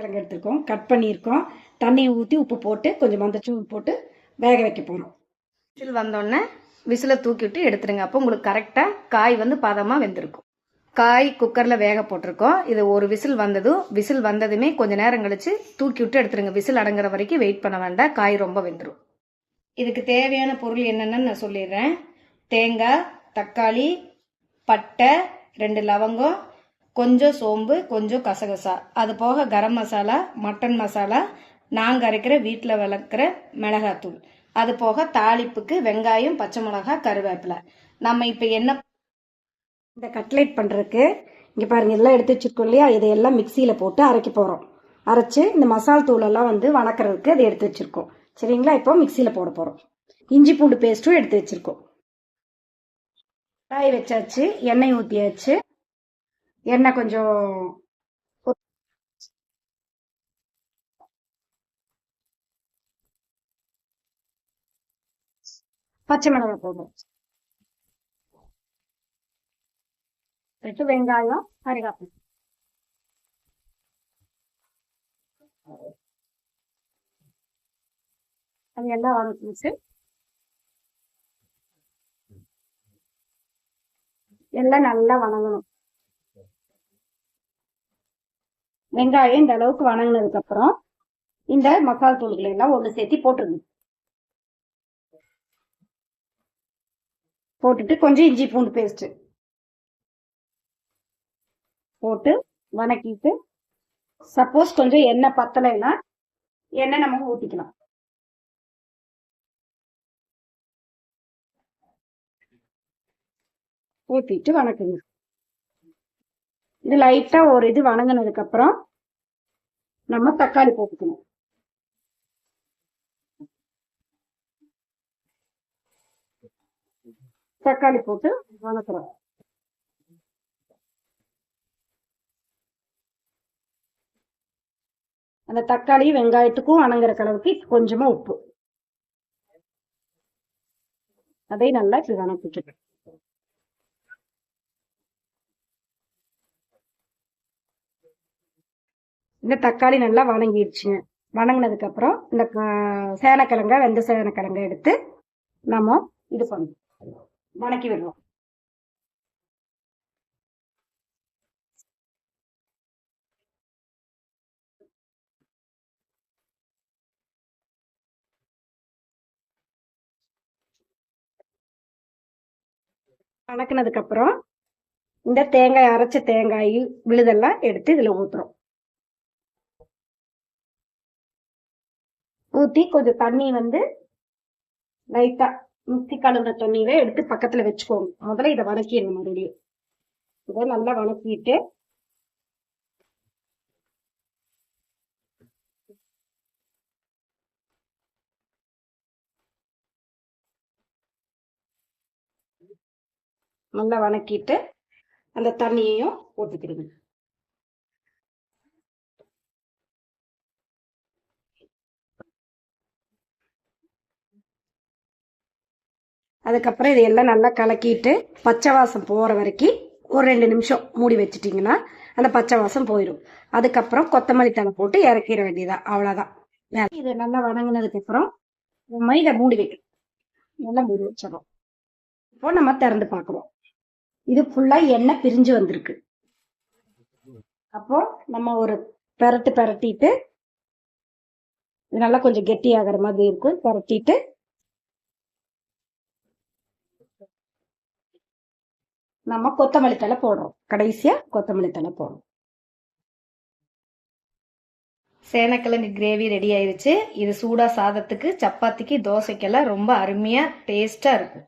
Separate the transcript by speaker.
Speaker 1: கிழங்கு எடுத்துருக்கோம். கட் பண்ணியிருக்கோம். தண்ணியை ஊற்றி உப்பு போட்டு கொஞ்சம் மந்தச்சூள் போட்டு வேக வைக்க போகிறோம்
Speaker 2: விசில் வந்தோடனே விசிலை தூக்கி விட்டு எடுத்துருங்க. அப்போ உங்களுக்கு கரெக்டாக காய் வந்து பதமாக வெந்திருக்கும். காய் குக்கரில் வேக போட்டிருக்கோம். இது ஒரு விசில் வந்ததும் விசில் வந்ததுமே கொஞ்சம் நேரம் கழித்து தூக்கி விட்டு எடுத்துருங்க. விசில் அடங்குற வரைக்கும் வெயிட் பண்ண வேண்டாம். காய் ரொம்ப வெந்துடும் இதுக்கு தேவையான பொருள் என்னென்னு நான் சொல்லிடுறேன். தேங்காய் தக்காளி பட்டை ரெண்டு லவங்கம் கொஞ்சம் சோம்பு கொஞ்சம் கசகசா. அது போக கரம் மசாலா மட்டன் மசாலா நாங்கள் அரைக்கிற வீட்டில் வளர்க்குற மிளகாத்தூள். அது போக தாளிப்புக்கு வெங்காயம் பச்சை மிளகா கருவேப்பிலை. நம்ம இப்போ என்ன
Speaker 1: இந்த கட்லேட் பண்ணுறதுக்கு இங்கே பாருங்கள் எல்லாம் எடுத்து வச்சுருக்கோம் இல்லையா? இதையெல்லாம் மிக்சியில் போட்டு அரைக்க போகிறோம் அரைச்சி இந்த மசால் தூளெல்லாம் வந்து வணக்கிறதுக்கு அதை எடுத்து வச்சிருக்கோம். சரிங்களா? இப்போ மிக்சியில் போட போகிறோம் இஞ்சி பூண்டு பேஸ்ட்டும் எடுத்து வச்சிருக்கோம். காய் வச்சாச்சு எண்ணெய் ஊற்றியாச்சு எண்ணெய் கொஞ்சம் பச்சை மிளகாய் போடுறோம் ரெட்டு வெங்காயம் கறிவேப்பிலை. அது எல்லாம் வதக்கிச்சு எல்லாம் நல்லா வணங்கணும். வெங்காயம் இந்த அளவுக்கு வணங்கினதுக்கு அப்புறம் இந்த மசாலா தூள்களை எல்லாம் ஒன்று சேர்த்து போட்டுருங்க. போட்டுட்டு கொஞ்சம் இஞ்சி பூண்டு பேஸ்ட் போட்டு வணக்கிட்டு சப்போஸ் கொஞ்சம் எண்ணெய் பத்தலைன்னா எண்ணெய் நம்ம ஊற்றிக்கலாம் ஊற்றிட்டு வணக்குங்க. இது லைட்டா ஒரு இது வணங்கினதுக்கு அப்புறம் நம்ம தக்காளி போட்டுக்கணும். தக்காளி போட்டு வணக்கிறோம். அந்த தக்காளி வெங்காயத்துக்கும் வணங்குற அளவுக்கு கொஞ்சமா உப்பு. அதை நல்லா இப்படி வணக்கிட்டு இந்த தக்காளி நல்லா வணங்கிடுச்சுங்க வணங்கினதுக்கு அப்புறம் இந்த சேனக்கிழங்க வெந்த சேனக்கிழங்க எடுத்து நம்ம இது பண்ணணும். வணக்கி விடுறோம். வணக்கினதுக்கு அப்புறம் இந்த தேங்காய் அரைச்ச தேங்காய் விழுதெல்லாம் எடுத்து இதுல ஊத்துறோம். ஊற்றி கொஞ்சம் தண்ணி வந்து லைட்டாக முத்தி கழுவுன தண்ணியில எடுத்து பக்கத்தில் வச்சுக்கோங்க. முதல்ல இதை வதக்கிடுங்க மறுபடியும். இதை நல்லா வதக்கிட்டு நல்லா வதக்கிட்டு அந்த தண்ணியையும் போட்டுக்கிடுங்க அதுக்கப்புறம் இதையெல்லாம் நல்லா கலக்கிட்டு பச்சை வாசம் போகிற வரைக்கும் ஒரு ரெண்டு நிமிஷம் மூடி வச்சிட்டிங்கன்னா அந்த பச்சை வாசம் போயிடும். அதுக்கப்புறம் கொத்தமல்லி தலை போட்டு இறக்கிட வேண்டியதான் அவ்வளோதான் இதை இது நல்லா வணங்கினதுக்கப்புறம் நம்ம இதை மூடி வைக்கணும். நல்லா மூடி வச்சிடறோம் இப்போ நம்ம திறந்து பார்க்குறோம் இது ஃபுல்லாக எண்ணெய் பிரிஞ்சு வந்திருக்கு. அப்போ நம்ம ஒரு பெரட்டு பெரட்டிட்டு இது நல்லா கொஞ்சம் கெட்டியாகிற மாதிரி இருக்கும். பெரட்டிட்டு நம்ம கொத்தமல்லி தழை போடுறோம். கடைசியா கொத்தமல்லி தழை போடுறோம்.
Speaker 2: சேனக்கிழங்கு கிரேவி ரெடி ஆயிருச்சு. இது சூடா சாதத்துக்கு சப்பாத்திக்கு தோசைக்கெல்லாம் ரொம்ப அருமையா டேஸ்டா இருக்கும்.